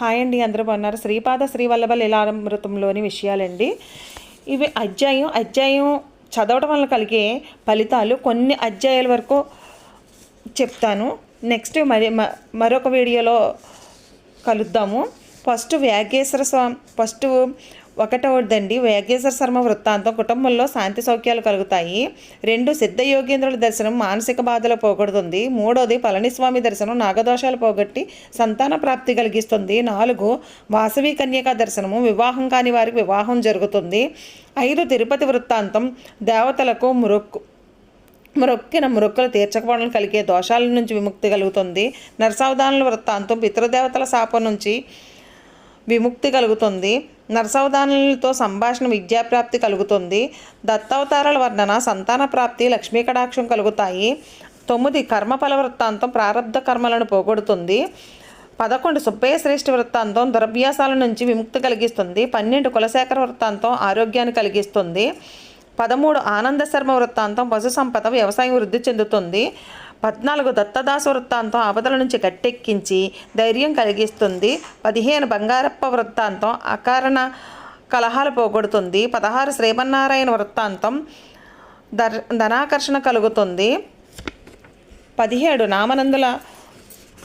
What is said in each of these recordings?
Hi అండి అందరూ బాగున్నారు? శ్రీపాద శ్రీవల్లభ లీలామృతంలోని విషయాలండి. ఇవి అధ్యాయం అధ్యాయం చదవడం వల్ల కలిగే ఫలితాలు కొన్ని అధ్యాయాల వరకు చెప్తాను. నెక్స్ట్ మరి మ- మరొక వీడియోలో కలుద్దాము. ఫస్ట్ వ్యాఘేశ్వర స్వామి ఫస్ట్ ఒకటవదండి వేగేశ్వర శర్మ వృత్తాంతం కుటుంబంలో శాంతి సౌఖ్యాలు కలుగుతాయి. రెండు సిద్ధ యోగేంద్రుల దర్శనం మానసిక బాధలు పోగొడుతుంది. మూడోది పళనిస్వామి దర్శనం నాగదోషాలు పోగొట్టి సంతాన ప్రాప్తి కలిగిస్తుంది. నాలుగు వాసవి కన్యక దర్శనము వివాహం కాని వారికి వివాహం జరుగుతుంది. ఐదు తిరుపతి వృత్తాంతం దేవతలకు మురొక్కు మొక్కిన మొక్కులు తీర్చకపోవడం కలిగే దోషాల నుంచి విముక్తి కలుగుతుంది. నరసావధానుల వృత్తాంతం పితృదేవతల శాపం నుంచి విముక్తి కలుగుతుంది. నరసవధానులతో సంభాషణ విద్యాప్రాప్తి కలుగుతుంది. దత్తావతారాల వర్ణన సంతాన ప్రాప్తి లక్ష్మీకటాక్షం కలుగుతాయి. తొమ్మిది కర్మఫల వృత్తాంతం ప్రారంధ కర్మలను పోగొడుతుంది. పదకొండు సుబ్బయ్య శ్రేష్ఠ వృత్తాంతం దురభ్యాసాల నుంచి విముక్తి కలిగిస్తుంది. పన్నెండు కులశేఖర వృత్తాంతం ఆరోగ్యాన్ని కలిగిస్తుంది. పదమూడు ఆనంద శర్మ వృత్తాంతం పశు సంపద వ్యవసాయం వృద్ధి చెందుతుంది. పద్నాలుగు దత్తదాసు వృత్తాంతం ఆపదల నుంచి గట్టెక్కించి ధైర్యం కలిగిస్తుంది. పదిహేను బంగారప్ప వృత్తాంతం అకారణ కలహాలు పోగొడుతుంది. పదహారు శ్రీమన్నారాయణ వృత్తాంతం దర్ ధనాకర్షణ కలుగుతుంది. పదిహేడు నామనందుల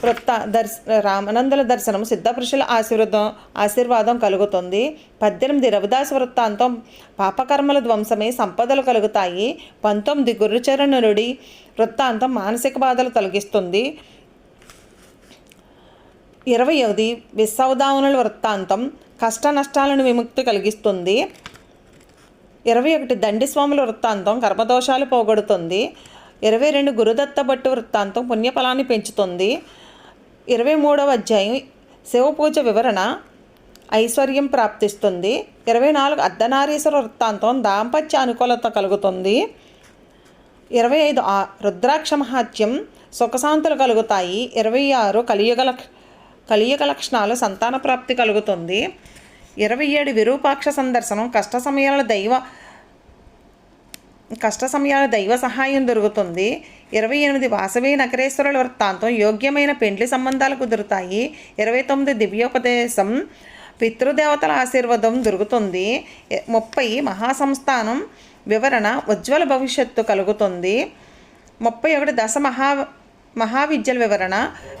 వృత్త దర్శ రామనందుల దర్శనం సిద్ధపురుషుల ఆశీర్వాదం ఆశీర్వాదం కలుగుతుంది. పద్దెనిమిది రవిదాస వృత్తాంతం పాపకర్మల ధ్వంసమే సంపదలు కలుగుతాయి. పంతొమ్మిది గురుచరణుడి వృత్తాంతం మానసిక బాధలు తొలగిస్తుంది. ఇరవై ఒకటి విశ్వదావనుల వృత్తాంతం కష్ట నష్టాలను విముక్తి కలిగిస్తుంది. ఇరవై ఒకటి దండిస్వాముల వృత్తాంతం కర్మదోషాలు పోగొడుతుంది. ఇరవై రెండు గురుదత్త భట్టు వృత్తాంతం పుణ్యఫలాన్ని పెంచుతుంది. ఇరవై మూడవ అధ్యాయం శివపూజ వివరణ ఐశ్వర్యం ప్రాప్తిస్తుంది. ఇరవై నాలుగు అర్ధనారీశ్వర వృత్తాంతం దాంపత్య అనుకూలత కలుగుతుంది. ఇరవై ఐదు రుద్రాక్ష మహాత్యం సుఖశాంతులు కలుగుతాయి. ఇరవై ఆరు కలియుగ లక్ష కలియుగ లక్షణాలు సంతాన ప్రాప్తి కలుగుతుంది. ఇరవై ఏడు విరూపాక్ష సందర్శనం కష్ట సమయాల దైవ కష్ట సమయాల దైవ సహాయం దొరుకుతుంది. ఇరవై ఎనిమిది వాసవి నగరేశ్వరుల వృత్తాంతం యోగ్యమైన పెండ్లి సంబంధాలు కుదురుతాయి. ఇరవై తొమ్మిది దివ్యోపదేశం పితృదేవతల ఆశీర్వాదం దొరుకుతుంది. ముప్పై మహాసంస్థానం వివరణ ఉజ్వల భవిష్యత్తు కలుగుతుంది. ముప్పై ఒకటి దశ మహా మహావిద్యల వివరణ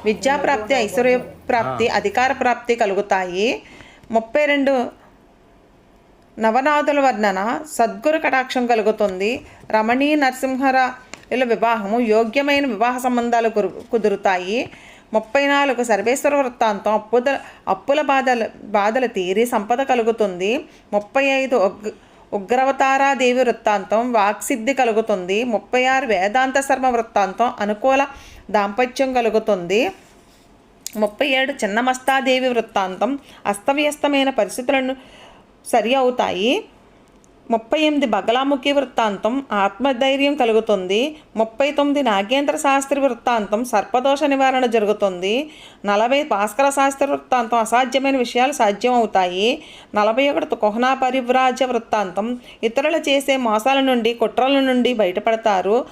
విద్యాప్రాప్తి ఐశ్వర్య ప్రాప్తి అధికార ప్రాప్తి కలుగుతాయి. ముప్పై రెండు నవనాథుల వర్ణన సద్గురు కటాక్షం కలుగుతుంది. రమణీ నరసింహరాల వివాహము యోగ్యమైన వివాహ సంబంధాలు కురు- కుదురుతాయి. ముప్పై నాలుగు సర్వేశ్వర వృత్తాంతం అప్పుద అప్పుల బాధల బాధలు తీరి సంపద కలుగుతుంది. ముప్పై ఐదు ఉగ్ ఉగ్రవతారాదేవి వృత్తాంతం వాక్సిద్ధి కలుగుతుంది. ముప్పై ఆరు వేదాంత శర్మ వృత్తాంతం అనుకూల దాంపత్యం కలుగుతుంది. ముప్పై ఏడు చిన్నమస్తాదేవి వృత్తాంతం అస్తవ్యస్తమైన పరిస్థితులను సరి అవుతాయి ముప్పై ఎనిమిది బగలాముఖి వృత్తాంతం ఆత్మధైర్యం కలుగుతుంది. ముప్పై తొమ్మిది నాగేంద్ర శాస్త్రి వృత్తాంతం సర్పదోష నివారణ జరుగుతుంది. నలభై భాస్కర శాస్త్రి వృత్తాంతం అసాధ్యమైన విషయాలు సాధ్యం అవుతాయి నలభై ఒకటి కుహనా పరివ్రాజ వృత్తాంతం ఇతరులు చేసే మోసాల నుండి కుట్రల నుండి బయటపడతారు.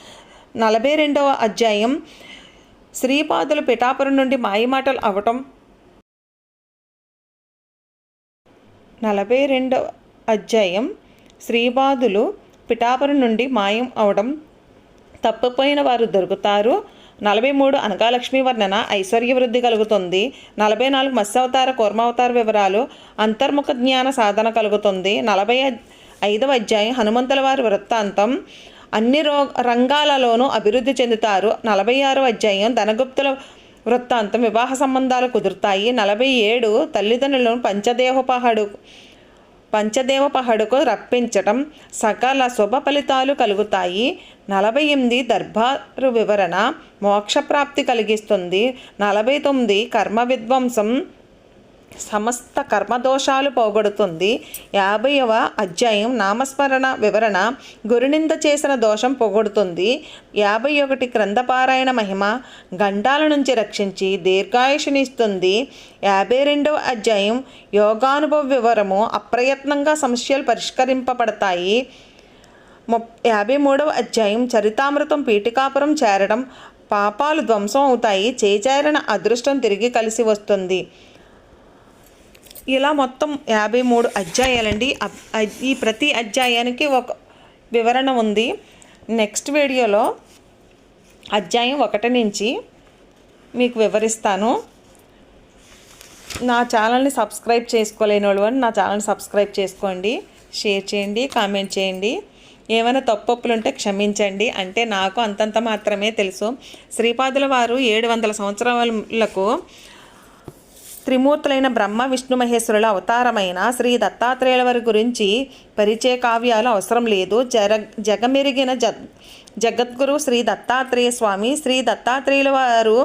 నలభై రెండవ అధ్యాయం శ్రీపాదులు పిఠాపురం నుండి మాయమాటలు అవటం నలభై రెండవ అధ్యాయం శ్రీబాదులు పిఠాపురం నుండి మాయం అవడం తప్పిపోయిన వారు దొరుకుతారు. నలభై మూడు అనగాలక్ష్మి వర్ణన ఐశ్వర్య వృద్ధి కలుగుతుంది. నలభై నాలుగు మత్స్యావతార కూర్మావతార వివరాలు అంతర్ముఖ జ్ఞాన సాధన కలుగుతుంది. నలభై ఐదవ అధ్యాయం హనుమంతుల వారి వృత్తాంతం అన్ని రో రంగాలలోనూ అభివృద్ధి చెందుతారు. నలభై ఆరో అధ్యాయం ధనగుప్తుల వృత్తాంతం వివాహ సంబంధాలు కుదురుతాయి. నలభై ఏడు తల్లిదండ్రులను పంచదేవపహడు పంచదేవ పహడుకు రప్పించటం సకల శుభ ఫలితాలు కలుగుతాయి. నలభై ఎనిమిది దర్బారు వివరణ మోక్షప్రాప్తి కలిగిస్తుంది. నలభై తొమ్మిది కర్మ విధ్వంసం సమస్త కర్మదోషాలు పోగొడుతుంది. యాభైవ అధ్యాయం నామస్మరణ వివరణ. గురునింద చేసిన దోషం పోగొడుతుంది. యాభై ఒకటి క్రందపారాయణ మహిమ. గండాల నుంచి రక్షించి దీర్ఘాయుషునిస్తుంది. యాభై రెండవ అధ్యాయం యోగానుభవ వివరము. అప్రయత్నంగా సమస్యలు పరిష్కరింపబడతాయి. యాభై మూడవ అధ్యాయం చరితామృతం పీఠికాపురం చేరడం. పాపాలు ధ్వంసం అవుతాయి. చేజారిన అదృష్టం తిరిగి కలిసి వస్తుంది. ఇలా మొత్తం యాభై మూడు అధ్యాయాలండి. ఈ ప్రతి అధ్యాయానికి ఒక వివరణ ఉంది. నెక్స్ట్ వీడియోలో అధ్యాయం ఒకటి నుంచి మీకు వివరిస్తాను. నా ఛానల్ని సబ్స్క్రైబ్ చేసుకోలేని వాళ్ళు అని నా ఛానల్ని సబ్స్క్రైబ్ చేసుకోండి. షేర్ చేయండి కామెంట్ చేయండి. ఏమైనా తప్పొప్పులు ఉంటే క్షమించండి. అంటే నాకు అంతంత మాత్రమే తెలుసు. శ్రీపాదుల వారు ఏడు వందల సంవత్సరాలకు త్రిమూర్తులైన బ్రహ్మ విష్ణు మహేశ్వరుల అవతారమైన శ్రీ దత్తాత్రేయుల వారి గురించి పరిచయ కావ్యాలు అవసరం లేదు. జర జగమెరిగిన జ జగద్గురు శ్రీ దత్తాత్రేయ స్వామి శ్రీ దత్తాత్రేయుల వారు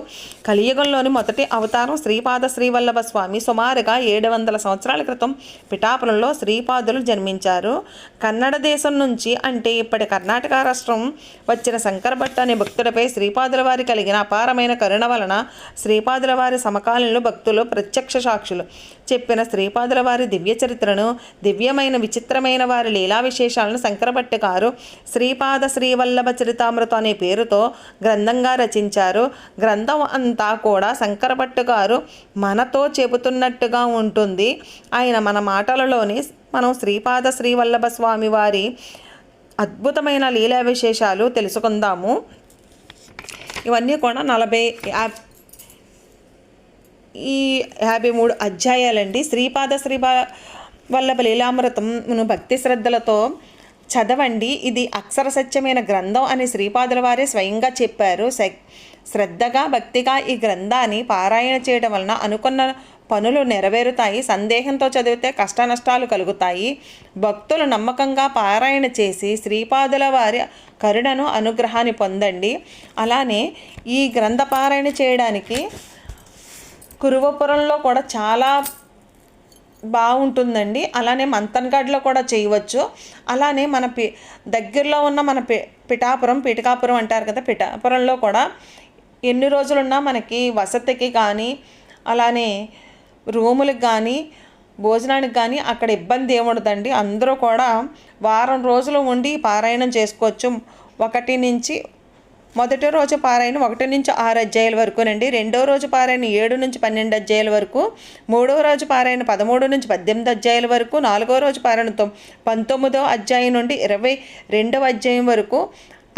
కలియుగంలోని మొదటి అవతారం శ్రీపాద శ్రీవల్లభ స్వామి. సుమారుగా ఏడు వందల సంవత్సరాల క్రితం పిఠాపురంలో శ్రీపాదులు జన్మించారు. కన్నడ దేశం నుంచి అంటే ఇప్పటి కర్ణాటక రాష్ట్రం వచ్చిన శంకరభట్ అనే భక్తుడిపై శ్రీపాదుల వారి కలిగిన అపారమైన కరుణ వలన శ్రీపాదుల వారి సమకాలీనులు భక్తులు ప్రత్యక్ష సాక్షులు. చెప్పిన శ్రీపాదుల వారి దివ్య చరిత్రను దివ్యమైన విచిత్రమైన వారి లీలా విశేషాలను శంకరభట్టు గారు శ్రీపాద శ్రీవల్లభ చరితామృతం అనే పేరుతో గ్రంథంగా రచించారు. గ్రంథం అంతా కూడా శంకరభట్టు గారు మనతో చెబుతున్నట్టుగా ఉంటుంది. ఆయన మన మాటలలోని మనం శ్రీపాద శ్రీవల్లభ స్వామి వారి అద్భుతమైన లీలా విశేషాలు తెలుసుకుందాము. ఇవన్నీ కూడా నలభై యా- ఈ యాభై మూడు అధ్యాయాలండి. శ్రీపాద శ్రీ వల్లభ లీలామృతంను భక్తి శ్రద్ధలతో చదవండి. ఇది అక్షర సత్యమైన గ్రంథం అని శ్రీపాదుల వారే స్వయంగా చెప్పారు. శ్రద్ధగా భక్తిగా ఈ గ్రంథాన్ని పారాయణ చేయడం వలన అనుకున్న పనులు నెరవేరుతాయి. సందేహంతో చదివితే కష్ట నష్టాలు కలుగుతాయి. భక్తులు నమ్మకంగా పారాయణ చేసి శ్రీపాదుల వారి కరుణను అనుగ్రహాన్ని పొందండి. అలానే ఈ గ్రంథ పారాయణ చేయడానికి కురువపురంలో కూడా చాలా బాగుంటుందండి. అలానే మంతన్గఢ్లో కూడా చేయవచ్చు. అలానే మన పి దగ్గరలో ఉన్న మన పి పిఠాపురం పిఠకాపురం అంటారు కదా పిఠాపురంలో కూడా ఎన్ని రోజులున్నా మనకి వసతికి కానీ అలానే రూములకు కానీ భోజనానికి కానీ అక్కడ ఇబ్బంది ఏముండదండి. అందరూ కూడా వారం రోజులు ఉండి పారాయణం చేసుకోవచ్చు. ఒకటి నుంచి మొదటి రోజు పారాయణ ఒకటి నుంచి ఆరు అధ్యాయుల వరకునండి రెండో రోజు పారాయణ ఏడు నుంచి పన్నెండు అధ్యాయుల వరకు మూడో రోజు పారాయణ పదమూడు నుంచి పద్దెనిమిది అధ్యాయుల వరకు నాలుగో రోజు పారాయణ పంతొమ్మిదో అధ్యాయం నుండి ఇరవై రెండవ అధ్యాయం వరకు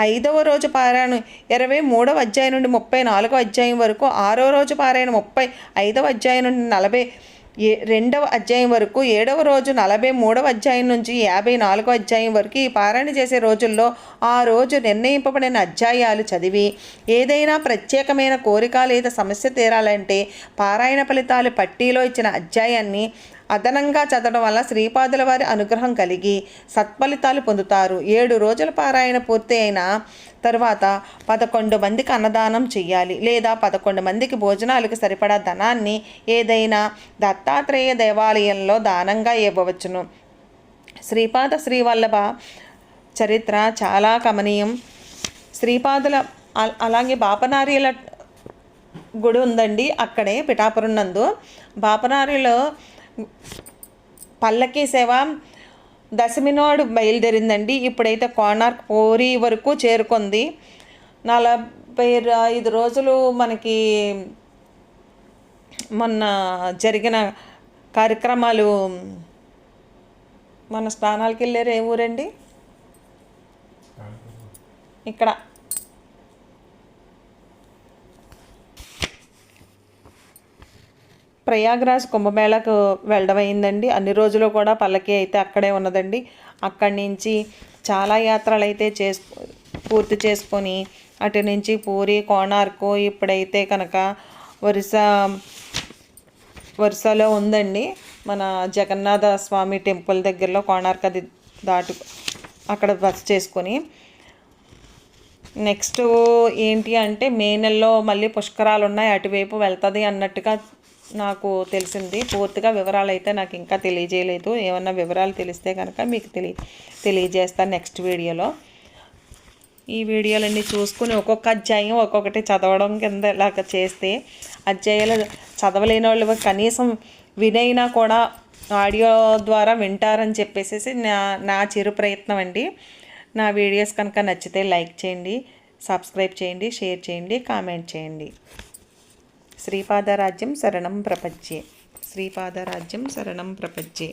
ఐదవ రోజు పారాయణ ఇరవై మూడవ అధ్యాయం నుండి ముప్పై నాలుగవ అధ్యాయం వరకు ఆరో రోజు పారాయణ ముప్పై ఐదవ అధ్యాయం నుండి నలభై రెండవ అధ్యాయం వరకు ఏడవ రోజు నలభై మూడవ అధ్యాయం నుంచి యాభై నాలుగవ అధ్యాయం వరకు ఈ పారాయణ చేసే రోజుల్లో ఆ రోజు నిర్ణయింపబడిన అధ్యాయాలు చదివి ఏదైనా ప్రత్యేకమైన కోరిక లేదా సమస్య తీరాలంటే పారాయణ ఫలితాలు పట్టీలో ఇచ్చిన అధ్యాయాన్ని అదనంగా చదవడం వల్ల శ్రీపాదుల వారి అనుగ్రహం కలిగి సత్ఫలితాలు పొందుతారు. ఏడు రోజుల పారాయణ పూర్తి అయిన తర్వాత పదకొండు మందికి అన్నదానం చెయ్యాలి. లేదా పదకొండు మందికి భోజనాలకు సరిపడా ధనాన్ని ఏదైనా దత్తాత్రేయ దేవాలయంలో దానంగా ఇవ్వవచ్చును. శ్రీపాద శ్రీవల్లభ చరిత్ర చాలా కమనీయం శ్రీపాదుల అలాగే బాపనారీల గుడి ఉందండి. అక్కడే పిఠాపురం నందు బాపనారిలో పల్లకి సేవ దశమి నాడు బయలుదేరిందండి. ఇప్పుడైతే కోనార్క్ పూరి వరకు చేరుకుంది. నలభై ఐదు రోజులు మనకి మొన్న జరిగిన కార్యక్రమాలు మన స్నానాలకు వెళ్ళారు ఏ ఊరండి? ఇక్కడ. ప్రయాగ్రాజ్ కుంభమేళకు వెళ్ళడం అయిందండి. అన్ని రోజులు కూడా పల్లకి అయితే అక్కడే ఉన్నదండి. అక్కడి నుంచి చాలా యాత్రలు అయితే చేసు పూర్తి చేసుకొని అటు నుంచి పూరి కోణార్కు ఇప్పుడైతే కనుక వరుస వరుసలో ఉందండి. మన జగన్నాథ స్వామి టెంపుల్ దగ్గరలో కోణార్క్ అది దాటు అక్కడ బస్ చేసుకొని. నెక్స్ట్ ఏంటి అంటే మే నెలలో మళ్ళీ పుష్కరాలు ఉన్నాయి అటువైపు వెళ్తుంది అన్నట్టుగా నాకు తెలిసింది. పూర్తిగా వివరాలు అయితే నాకు ఇంకా తెలియజేయలేదు. ఏమన్నా వివరాలు తెలిస్తే కనుక మీకు తెలియ తెలియజేస్తాను నెక్స్ట్ వీడియోలో. ఈ వీడియోలన్నీ చూసుకుని ఒక్కొక్క అధ్యాయం ఒక్కొక్కటి చదవడం కింద ఇలాగ చేస్తే అధ్యాయాలు చదవలేని వాళ్ళు కనీసం వినైనా కూడా ఆడియో ద్వారా వింటారని చెప్పేసి నా నా చిరు ప్రయత్నం అండి. నా వీడియోస్ కనుక నచ్చితే లైక్ చేయండి సబ్స్క్రైబ్ చేయండి షేర్ చేయండి కామెంట్ చేయండి. శ్రీపాదరాజ్యం శరణం ప్రపంచే శ్రీపాదరాజ్యం శరణం ప్రపంచే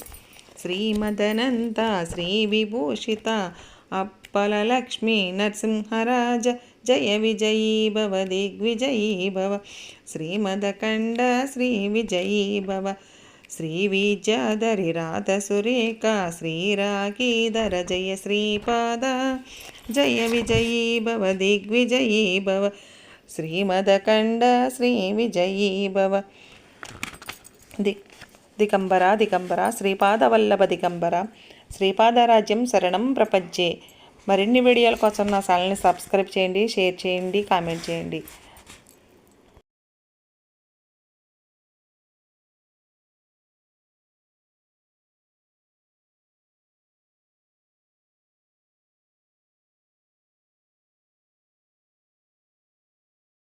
శ్రీమదనంత శ్రీ విభూషిత అప్పల లక్ష్మీ నరసింహరాజ జయ విజయీ భవ దిగ్విజయీ భవ శ్రీమదకండ శ్రీ విజయీ భవ శ్రీ విద్యాధరి రాధ సురేఖ శ్రీరాగీధర జయ శ్రీపాద జయ విజయీ భవ దిగ్విజయీ భవ శ్రీమదకండ శ్రీ విజయీ భవ. ది దిగంబర దిగంబర శ్రీపాదవల్లభ దిగంబర. శ్రీపాదరాజ్యం శరణం ప్రపంచే. మరిన్ని వీడియోల కోసం నా ఛానల్ని సబ్స్క్రైబ్ చేయండి షేర్ చేయండి కామెంట్ చేయండి.